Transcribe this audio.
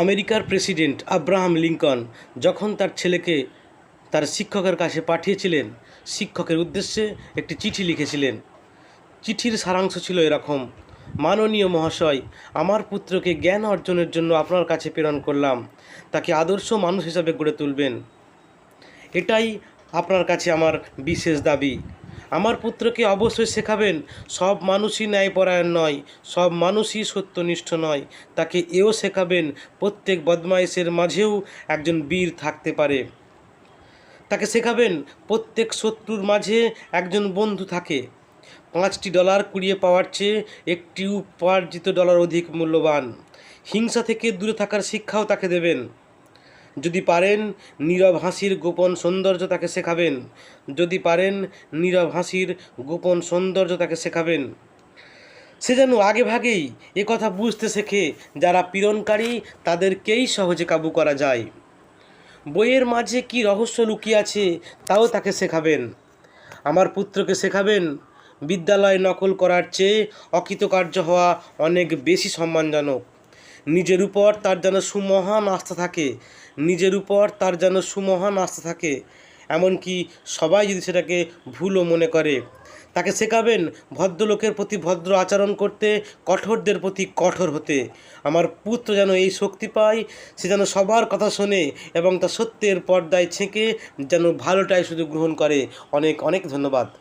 আমেরিকার president Abraham Lincoln যখন তার ছেলেকে তার শিক্ষকের কাছে পাঠিয়েছিলেন, শিক্ষকের উদ্দেশ্যে একটি চিঠি লিখেছিলেন। চিঠির সারাংশ ছিল এরকম, মাননীয় মহাশয়, আমার পুত্রকে জ্ঞান অর্জনের জন্য আপনার কাছে প্রেরণ করলাম। তাকে আদর্শ মানুষ হিসাবে গড়ে তুলবেন। এটাই আপনার কাছে আমার বিশেষ দাবি। আমার পুত্রকে অবশ্যই শেখাবেন, সব মানুষই ন্যায়পরায়ণ নয়, সব মানুষই সত্যনিষ্ঠ নয়। তাকে এও শেখাবেন, প্রত্যেক বদমাইশের মাঝেও একজন বীর থাকতে পারে। তাকে শেখাবেন, প্রত্যেক শত্রুর মাঝে একজন বন্ধু থাকে। পাঁচটি ডলার কুড়িয়ে পাওয়ার চেয়ে একটি উপার্জিত ডলার অধিক মূল্যবান। হিংসা থেকে দূরে থাকার শিক্ষাও তাকে দেবেন। যদি পারেন নীরব হাসির গোপন সৌন্দর্য তাকে শেখাবেন। যদি পারেন নীরব হাসির গোপন সৌন্দর্য তাকে শেখাবেন। সে যেন আগে ভাগেই কথা বুঝতে শেখে, যারা পীড়নকারী তাদেরকেই সহজে কাবু করা যায়। বইয়ের মাঝে কি রহস্য লুকিয়ে আছে, তাও তাকে শেখাবেন। আমার পুত্রকে শেখাবেন, বিদ্যালয়ে নকল করার চেয়ে অকৃতকার্য হওয়া অনেক বেশি সম্মানজনক। নিজের উপর তার যেন সুমহান আস্থা থাকে, নিজের উপর তার যেন সুমহান আস্থা থাকে। এমনকি সবাই যদি সেটাকে ভুলও মনে করে, তাকে শেখাবেন ভদ্রলোকের প্রতি ভদ্র আচরণ করতে, কঠোরদের প্রতি কঠোর হতে। আমার পুত্র যেন এই শক্তি পায়, সে যেন সবার কথা শোনে এবং তা সত্যের পর্দায় ছেঁকে যেন ভালোটাই শুধু গ্রহণ করে। অনেক অনেক ধন্যবাদ।